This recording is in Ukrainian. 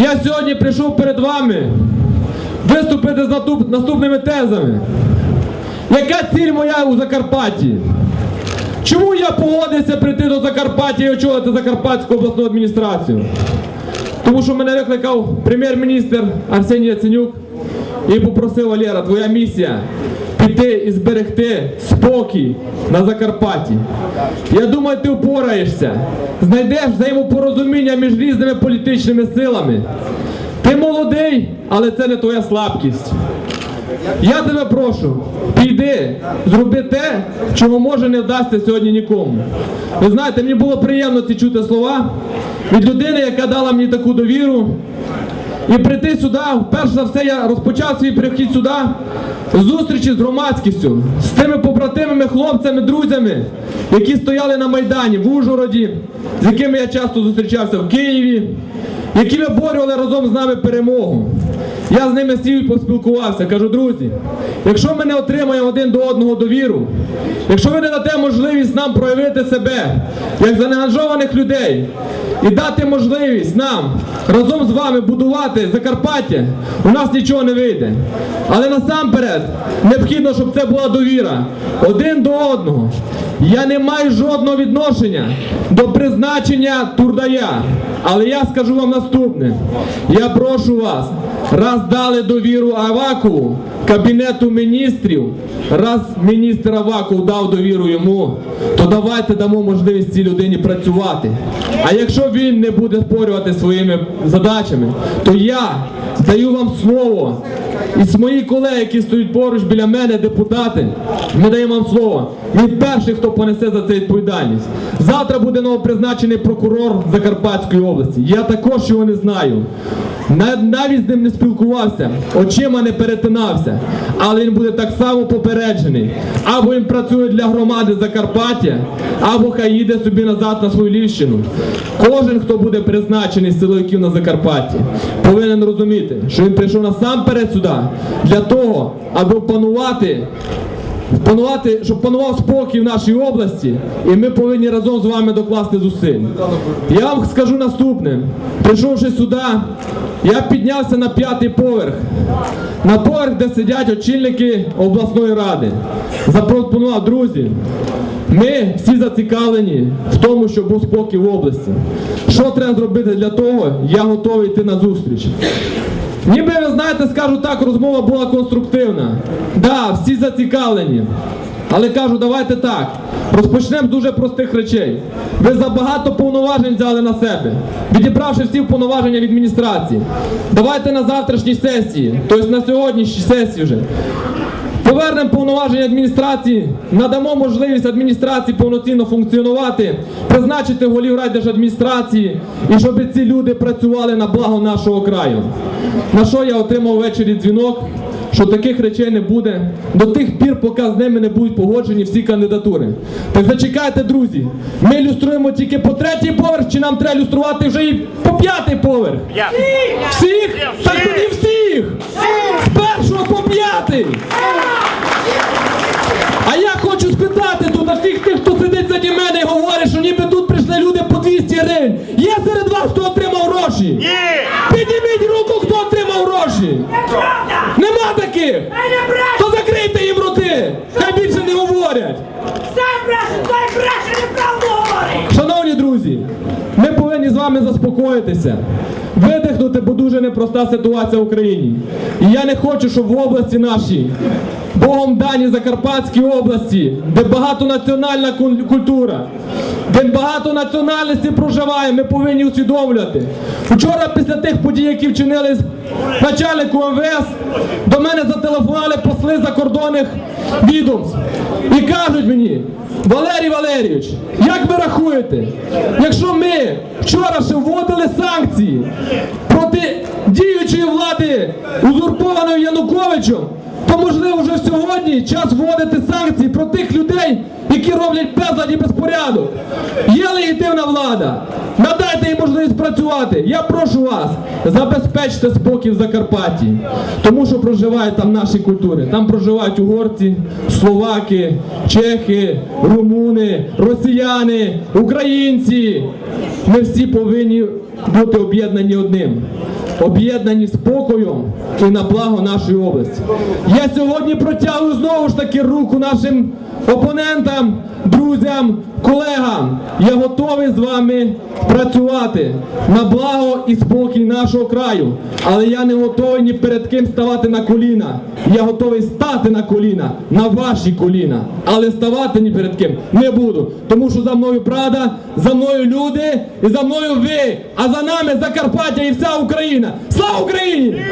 Я сьогодні прийшов перед вами виступити з наступними тезами. Яка ціль моя у Закарпатті? Чому я погодився прийти до Закарпаття і очолити Закарпатську обласну адміністрацію? Тому що мене викликав прем'єр-міністр Арсеній Яценюк і попросив Валера, твоя місія піти і зберегти спокій на Закарпатті. Я думаю, ти впораєшся, знайдеш взаємопорозуміння між різними політичними силами. Ти молодий, але це не твоя слабкість. Я тебе прошу, піди, зроби те, чого може не вдасться сьогодні нікому. Ви знаєте, мені було приємно ці чути слова від людини, яка дала мені таку довіру. І прийти сюди, перш за все, я розпочав свій прихід сюди зустрічі з громадськістю, з тими побратимими хлопцями, друзями, які стояли на Майдані в Ужгороді, з якими я часто зустрічався в Києві, які виборювали разом з нами перемогу. Я з ними сів і поспілкувався. Кажу, друзі, якщо ми не отримаємо один до одного довіру, якщо ви не дадете можливість нам проявити себе як заангажованих людей і дати можливість нам разом з вами будувати Закарпаття, у нас нічого не вийде. Але насамперед необхідно, щоб це була довіра один до одного. Я не маю жодного відношення до призначення Турдая. Але я скажу вам наступне. Я прошу вас, раз дали довіру Аваку, Кабінету міністрів, раз міністр Аваков дав довіру йому, то давайте дамо можливість цій людині працювати. А якщо він не буде спорювати своїми задачами, то я даю вам слово. І мої колеги, які стоять поруч біля мене, депутати, ми даємо вам слово. Він перший, хто понесе за це відповідальність. Завтра буде новопризначений прокурор Закарпатської області. Я також його не знаю. Навіть з ним не спілкувався, очима не перетинався, але він буде так само попереджений. Або він працює для громади Закарпаття, або хай їде собі назад на свою Львівщину. Кожен, хто буде призначений з силовиків на Закарпатті, повинен розуміти, що він прийшов насамперед сюди для того, аби опанувати панувати, щоб панував спокій в нашій області, і ми повинні разом з вами докласти зусиль. Я вам скажу наступне: прийшовши сюди, я піднявся на п'ятий поверх, на поверх, де сидять очільники обласної ради. Запропонував, друзі, ми всі зацікавлені в тому, щоб був спокій в області. Що треба зробити для того, я готовий йти на зустріч. Ніби ви знаєте, скажу так, розмова була конструктивна. Да, всі зацікавлені. Але кажу, давайте так. Розпочнемо з дуже простих речей. Ви забагато повноважень взяли на себе, відібравши всі повноваження від адміністрації. Давайте на завтрашній сесії, тобто на сьогоднішній сесії вже. Повернемо повноваження адміністрації, надамо можливість адміністрації повноцінно функціонувати, призначити голів райдержадміністрації і щоб ці люди працювали на благо нашого краю. На що я отримав ввечері дзвінок, що таких речей не буде до тих пір, поки з ними не будуть погоджені всі кандидатури. Так зачекайте, друзі, ми ілюструємо тільки по третій поверх, чи нам треба ілюструвати вже і по п'ятий поверх? Всіх? Так тоді всіх! Заді говорить, що ніби тут прийшли люди по 200 гривень. Є серед вас, хто отримав гроші? Ні! Підніміть руку, хто отримав гроші. Нема таких. То закрийте їм роти. Хай більше не говорять. Шановні друзі, ми повинні з вами заспокоїтися, видихнути, бо дуже непроста ситуація в Україні. І я не хочу, щоб в області нашій, Богом дані Закарпатській області, де багатонаціональна культура, де багато національностей проживає, ми повинні усвідомлювати. Вчора після тих подій, які вчинили начальнику МВС, до мене зателефонували посли закордонних відомств і кажуть мені, Валерій Валерійович, як ви рахуєте, якщо ми вчора ще вводили санкції проти діючої влади, узурпованої Януковичем, то можливо вже сьогодні час вводити санкції проти тих людей, які роблять безлад і безпорядок. Є легітимна влада. Надайте їм можливість працювати. Я прошу вас, забезпечте спокій в Закарпатті, тому що проживають там наші культури. Там проживають угорці, словаки, чехи, румуни, росіяни, українці. Ми всі повинні бути об'єднані одним. Об'єднані спокоєм і на благо нашої області. Я сьогодні протягую знову ж таки руку нашим опонентам, друзям, колегам. Я готовий з вами працювати на благо і спокій нашого краю. Але я не готовий ні перед ким ставати на коліна. Я готовий стати на коліна, на ваші коліна. Але ставати ні перед ким не буду. Тому що за мною Прада, за мною люди і за мною ви. А за нами Закарпаття і вся Україна. Слава Україні!